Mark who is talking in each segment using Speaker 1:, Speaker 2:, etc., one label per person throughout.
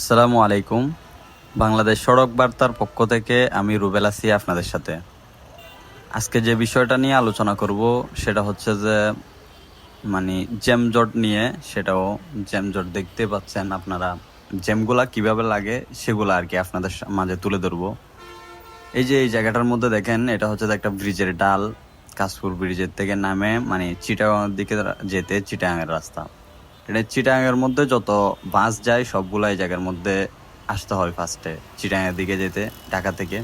Speaker 1: আসসালামু আলাইকুম। বাংলাদেশ সড়ক বার্তার পক্ষ থেকে আমি রুবেল আছি আপনাদের সাথে। আজকে যে বিষয়টা নিয়ে আলোচনা করব, সেটা হচ্ছে যে মানে জ্যাম জট নিয়ে, সেটাও জ্যাম জট দেখতে পাচ্ছেন আপনারা। জ্যামগুলা কীভাবে লাগে, সেগুলো আর কি আপনাদের মাঝে তুলে ধরবো। এই যে এই জায়গাটার মধ্যে দেখেন, এটা হচ্ছে একটা ব্রিজের ডাল কাশপুর ব্রিজের থেকে নামে মানে চিটাগাংয়ের দিকে যেতে চিটাগাংয়ের রাস্তা। এটা চিটাগাংয়ের মধ্যে যত বাস যায় সবগুলো এই জায়গার মধ্যে আসতে হয় ফার্স্টে চিটাগাংয়ের দিকে যেতে, ঢাকা থেকে।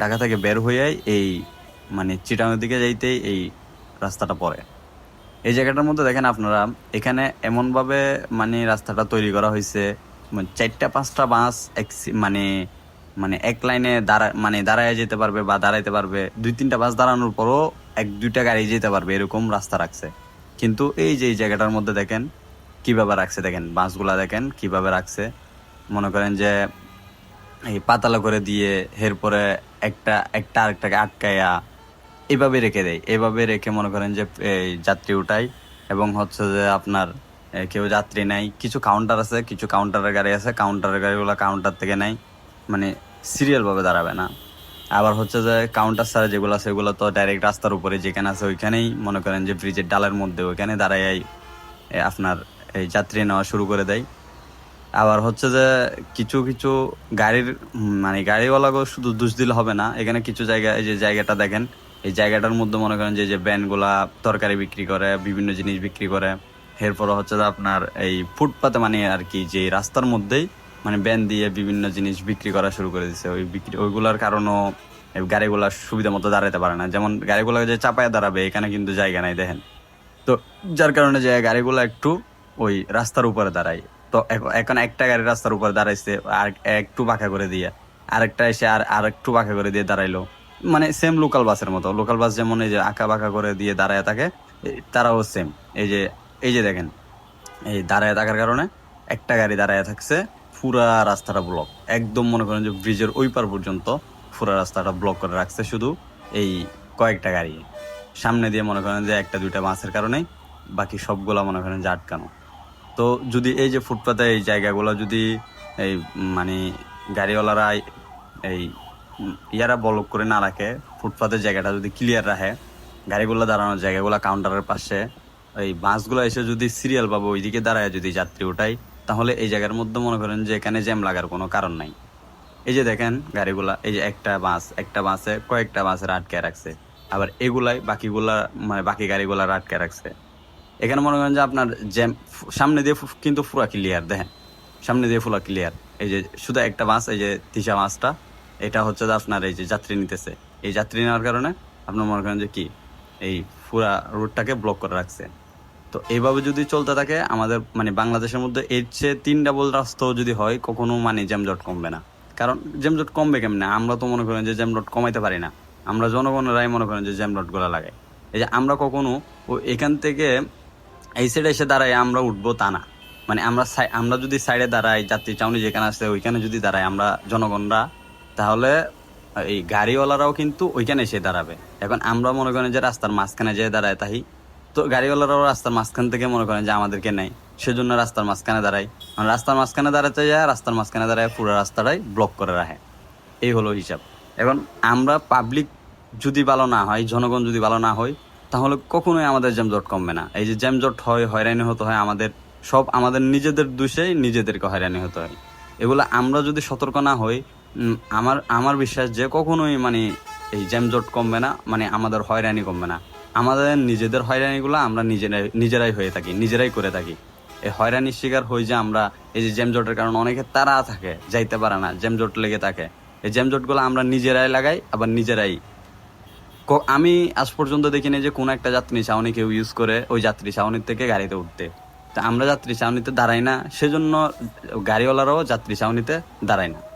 Speaker 1: ঢাকা থেকে বের হয়ে এই মানে চিটাগাংয়ের দিকে যাইতেই এই রাস্তাটা পড়ে। এই জায়গাটার মধ্যে দেখেন আপনারা, এখানে এমনভাবে মানে রাস্তাটা তৈরি করা হয়েছে মানে চারটা, পাঁচটা বাস এক মানে মানে এক লাইনে দাঁড়া মানে দাঁড়ায় যেতে পারবে বা দাঁড়াইতে পারবে। দুই, তিনটা বাস দাঁড়ানোর পরও এক, দুইটা গাড়ি যেতে পারবে, এরকম রাস্তা রাখছে। কিন্তু এই যে এই জায়গাটার মধ্যে দেখেন কীভাবে রাখছে দেখেন, বাঁশগুলা দেখেন কীভাবে রাখছে। মনে করেন যে এই পাতালা করে দিয়ে এরপরে একটা একটা আরেকটাকে আটকায়া এভাবে রেখে দেয়। এভাবে রেখে মনে করেন যে এই যাত্রী উঠাই এবং হচ্ছে যে আপনার কেউ যাত্রী নাই। কিছু কাউন্টার আছে, কিছু কাউন্টারের গাড়ি আছে কাউন্টারের গাড়িগুলো কাউন্টার থেকে নেয়। মানে সিরিয়ালভাবে দাঁড়াবে না। আবার হচ্ছে যে কাউন্টার ছাড়া যেগুলো আছে সেগুলো তো ডাইরেক্ট রাস্তার উপরে যেখানে আছে ওইখানেই মনে করেন যে ব্রিজের ডালের মধ্যে ওইখানে দাঁড়াই আপনার এই যাত্রী নেওয়া শুরু করে দেয়। আবার হচ্ছে যে কিছু কিছু গাড়ির মানে গাড়িওয়ালাকেও শুধু দোষ দিলে হবে না। এখানে কিছু জায়গা, এই যে জায়গাটা দেখেন, এই জায়গাটার মধ্যে মনে করেন যে যে ব্যানগুলা তরকারি বিক্রি করে, বিভিন্ন জিনিস বিক্রি করে। এরপরে হচ্ছে যে আপনার এই ফুটপাতে মানে আর কি যে রাস্তার মধ্যেই মানে ব্যান দিয়ে বিভিন্ন জিনিস বিক্রি করা শুরু করে দিচ্ছে ওই বিক্রি, ওইগুলার কারণও গাড়িগুলা সুবিধা মতো দাঁড়াতে পারে না। যেমন গাড়িগুলো যে চাপায় দাঁড়াবে, এখানে কিন্তু জায়গা নাই দেখেন। তো যার কারণে যে গাড়িগুলো একটু ওই রাস্তার উপরে দাঁড়ায়। তো এখ- এখন একটা গাড়ি রাস্তার উপরে দাঁড়াইছে, আর একটু বাঁকা করে দিয়ে। আরেকটা এসে আর আর একটু বাঁকা করে দিয়ে দাঁড়াইলো। মানে সেম লোকাল বাসের মতো। লোকাল বাস যেমন এই যে আঁকা বাঁকা করে দিয়ে দাঁড়ায় থাকে তারাও সেম এই যে এই যে দেখেন, এই দাঁড়ায় থাকার কারণে একটা গাড়ি দাঁড়ায় থাকছে পুরা রাস্তাটা ব্লক একদম মনে করেন যে ব্রিজের ওই পার পর্যন্ত পুরা রাস্তাটা ব্লক করে রাখছে শুধু এই কয়েকটা গাড়ি। সামনে দিয়ে মনে করেন যে একটা, দুইটা বাসের কারণে বাকি সবগুলা মনে করেন যে আটকানো। তো যদি এই যে ফুটপাতে এই জায়গাগুলো যদি এই মানে গাড়িওয়ালারা এই ইয়ারা বলক করে না রাখে, ফুটপাতের জায়গাটা যদি ক্লিয়ার রাখে, গাড়িগুলো দাঁড়ানোর জায়গাগুলো কাউন্টারের পাশে, এই বাসগুলো এসে যদি সিরিয়াল পাবো, ওইদিকে দাঁড়ায় যদি যাত্রী ওঠাই তাহলে এই জায়গার মধ্যে মনে করেন যে এখানে জ্যাম লাগার কোনো কারণ নাই। এই যে দেখেন গাড়িগুলা, এই যে একটা বাস, একটা বাসে কয়েকটা বাসের আটকে রাখছে। আবার এগুলাই বাকিগুলা মানে বাকি গাড়িগুলার আটকে রাখছে। এখানে মনে করেন যে আপনার জ্যাম সামনে দিয়ে কিন্তু পুরা ক্লিয়ার দেখেন। সামনে দিয়ে পুরা ক্লিয়ার এই যে শুধু একটা বাস এই যে তিসা বাসটা এটা হচ্ছে যে আপনার এই যে যাত্রী নিতেছে। এই যাত্রী নেওয়ার কারণে আপনার মনে করেন যে কি, এই পুরা রুটটাকে ব্লক করে রাখছে। তো এইভাবে যদি চলতে থাকে, আমাদের মানে বাংলাদেশের মধ্যে এর চেয়ে তিন ডাবল রাস্তাও যদি হয়, কখনো মানে জ্যামজট কমবে না। কারণ জ্যামজট কমবে কেমনে? আমরা তো মনে করেন যে জ্যামজট কমাইতে পারি না। আমরা জনগণেরাই মনে করেন যে জ্যামজটগুলা লাগাই এই যে আমরা কখনো এখান থেকে এই সাইডে এসে দাঁড়াই, আমরা উঠবো তা না। মানে আমরা আমরা যদি সাইডে দাঁড়াই, যাত্রী চাউনি যেখানে আছে ওইখানে যদি দাঁড়াই, আমরা জনগণরা, তাহলে এই গাড়িওয়ালারাও কিন্তু ওইখানে এসে দাঁড়াবে। এখন আমরা মনে করেন যে রাস্তার মাঝখানে যেয়ে দাঁড়ায় তাই। তো গাড়িওয়ালারাও রাস্তার মাঝখান থেকে মনে করেন যে আমাদেরকে নেয়। সেজন্য রাস্তার মাঝখানে দাঁড়াই রাস্তার মাঝখানে দাঁড়াতে যায়, রাস্তার মাঝখানে দাঁড়ায় পুরো রাস্তাটাই ব্লক করে রাখে। এই হলো হিসাব। এখন আমরা পাবলিক যদি ভালো না হয়, জনগণ যদি ভালো না হয় তাহলে কখনোই আমাদের জ্যামজট কমবে না। এই যে জ্যামজট হয়, হয়রানি হতে হয়, আমাদের সব আমাদের নিজেদের দোষেই নিজেদেরকে হয়রানি হতে হয়। এগুলো আমরা যদি সতর্ক না হই আমার আমার বিশ্বাস যে কখনোই মানে এই জ্যামজট কমবে না মানে আমাদের হয়রানি কমবে না। আমাদের নিজেদের হয়রানিগুলো আমরা নিজেরাই নিজেরাই হয়ে থাকি, নিজেরাই করে থাকি। এই হয়রানির শিকার হই যে আমরা, এই যে জ্যামজটের কারণে অনেকে তারা থাকে, যাইতে পারে না জ্যামজট লেগে থাকে। এই জ্যামজটগুলো আমরা নিজেরাই লাগাই, আবার নিজেরাই আমি আজ পর্যন্ত দেখিনি যে কোনো একটা যাত্রী ছাউনি কেউ ইউজ করে ওই যাত্রী ছাউনির থেকে গাড়িতে উঠতে। তা আমরা যাত্রী ছাউনিতে দাঁড়াই না, সেজন্য গাড়িওয়ালারাও যাত্রী ছাউনিতে দাঁড়ায় না।